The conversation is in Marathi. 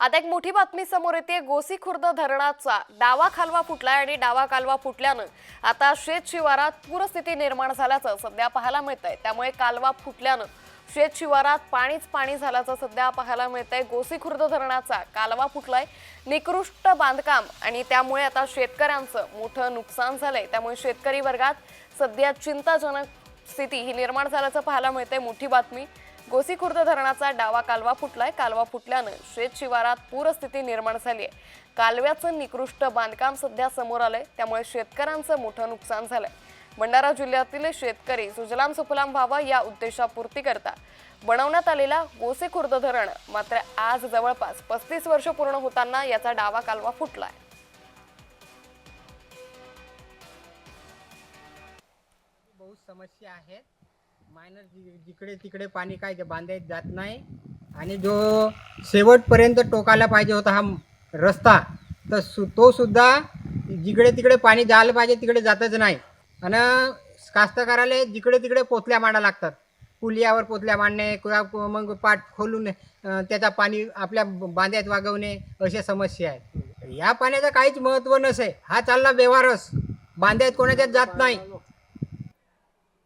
आता एक मोठी बातमी समोर येते. गोसी खुर्द धरणाचा डावा कालवा फुटलाय आणि डावा कालवा फुटल्यानं आता शेत शिवारात पूरस्थिती निर्माण झाल्याचं सध्या पाहायला मिळतंय. त्यामुळे कालवा फुटल्यानं शेत शिवारात पाणीच पाणी झाल्याचं सध्या पाहायला मिळतंय. गोसी खुर्द धरणाचा कालवा फुटलाय. निकृष्ट बांधकाम आणि त्यामुळे आता शेतकऱ्यांचं मोठं नुकसान झालंय. त्यामुळे शेतकरी वर्गात सध्या चिंताजनक स्थिती ही निर्माण झाल्याचं पाहायला मिळतंय. मोठी बातमी गोसीखुर्द धरणाचा डावा कालवा फुटलाय. कालवा फुटल्यानं शेत शिवारात पूरस्थिती निर्माण झाली आहे कालव्याचं निकृष्ट बांधकाम सध्या समोर आलंय. त्यामुळे शेतकऱ्यांचं मोठं नुकसान झालंय. भंडारा जिल्ह्यातील शेतकरी सुजलाम सुफलाम व्हावा या उद्देशापूर्ती करता बनवण्यात आलेला गोसेखुर्द धरण मात्र आज जवळपास पस्तीस वर्ष पूर्ण होताना याचा डावा कालवा फुटलाय. बहुत समस्या आहेत मायनर जिकडे तिकडे पाणी काय बांधायत जात नाही. आणि जो शेवटपर्यंत टोकायला पाहिजे होता हा रस्ता तर सु तो सुद्धा जिकडे तिकडे पाणी जायला पाहिजे तिकडे जातच नाही. आणि कास्तकाराला जिकडे तिकडे पोतल्या मांडा लागतात. पुलियावर पोतल्या मांडणे किंवा मग पाठ खोलून त्याचा पाणी आपल्या बांध्यात वागवणे अशा समस्या आहेत. या पाण्याचं काहीच महत्त्व नसे. हा चालला व्यवहारच बांध्यात कोणाच्यात जात नाही.